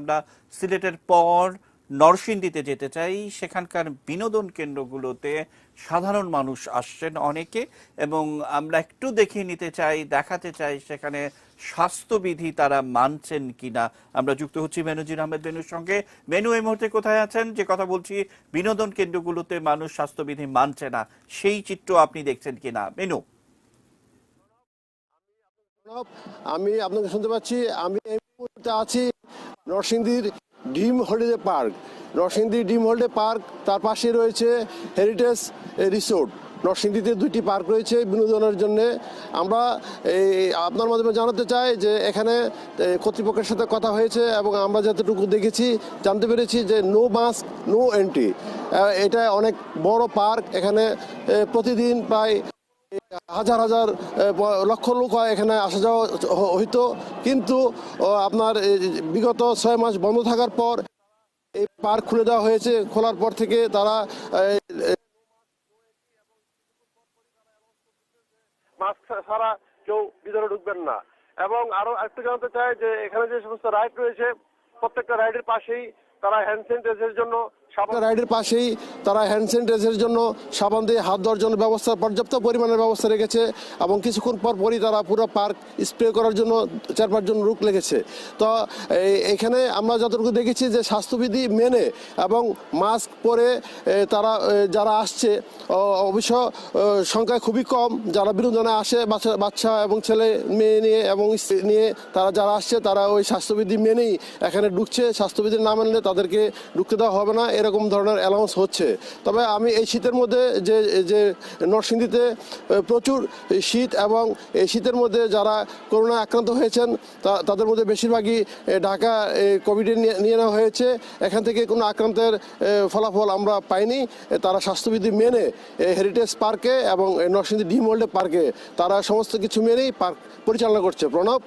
আমরা সিলেটের পর নরসিংদীতে যেতে চাই। সেখানকার বিনোদন কেন্দ্রগুলোতে সাধারণ মানুষ আসছেন অনেকে এবং আমরা একটু দেখিয়ে নিতে চাই, দেখাতে চাই সেখানে স্বাস্থ্যবিধি তারা মানছেন কিনা। আমরা যুক্ত হচ্ছি মেনুজির আহমেদ মেনুর সঙ্গে। মেনু, এই মুহূর্তে কোথায় আছেন? যে কথা বলছি, বিনোদন কেন্দ্রগুলোতে মানুষ স্বাস্থ্যবিধি মানছে না, সেই চিত্র আপনি দেখছেন কিনা? মেনু। আমি আপনাকে শুনতে পাচ্ছি, আমি এই মুহূর্তে আছি নরসিংদীর ডিম হলিডে পার্ক। নরসিংদী ডিম হলিডে পার্ক, তার পাশে রয়েছে হেরিটেজ রিসোর্ট। নরসিংদীতে দুইটি পার্ক রয়েছে বিনোদনের জন্য। আমরা এই আপনার মাধ্যমে জানাতে চাই যে এখানে কর্তৃপক্ষের সাথে কথা হয়েছে এবং আমরা যতটুকু দেখেছি, জানতে পেরেছি যে নো মাস্ক, নো এন্ট্রি। এটা অনেক বড় পার্ক। এখানে প্রতিদিন প্রায় হাজার হাজার লক্ষ লোক এখানে আসা যাওয়া হইতো। কিন্তু আপনার বিগত ছয় মাস বন্ধ থাকার পর এই পার্ক খুলে দেওয়া হয়েছে। খোলার পর থেকে তারা মাস্ক কেউ ভিতরে ঢুকবেন না। এবং আরও একটু জানতে চাই যে এখানে যে সমস্ত রাইড রয়েছে, প্রত্যেকটা রাইডের পাশেই তারা হ্যান্ড স্যানিটাইজারের জন্য রাইডের পাশেই তারা হ্যান্ড স্যানিটাইজারের জন্য সাবান দিয়ে হাত ধোয়ার জন্য ব্যবস্থা, পর্যাপ্ত পরিমাণের ব্যবস্থা রেখেছে এবং কিছুক্ষণ পর পরই তারা পুরো পার্ক স্প্রে করার জন্য চার পাঁচজন লোক লেগেছে। তো এখানে আমরা যতটুকু দেখেছি যে স্বাস্থ্যবিধি মেনে এবং মাস্ক পরে তারা যারা আসছে অবশ্য সংখ্যা খুবই কম। যারা বিনোদনে আসে বাচ্চা বাচ্চা এবং ছেলে মেয়ে নিয়ে এবং নিয়ে, তারা যারা আসছে, তারা ওই স্বাস্থ্যবিধি মেনেই এখানে ঢুকছে। স্বাস্থ্যবিধি না মানলে তাদেরকে ঢুকতে দেওয়া হবে না। এরকম ধরনের অ্যালাউন্স হচ্ছে। তবে আমি এই শীতের মধ্যে যে যে নরসিংদীতে প্রচুর শীত এবং এই শীতের মধ্যে যারা করোনা আক্রান্ত হয়েছেন তাদের মধ্যে বেশিরভাগই ঢাকা কোভিডে নিয়ে নেওয়া হয়েছে। এখান থেকে কোনো আক্রান্তের ফলাফল আমরা পাইনি। তারা স্বাস্থ্যবিধি মেনে হেরিটেজ পার্কে এবং নরসিংদী ডিম ওয়ার্ল্ডে পার্কে তারা সমস্ত কিছু মেনেই পার্ক পরিচালনা করছে। প্রণব?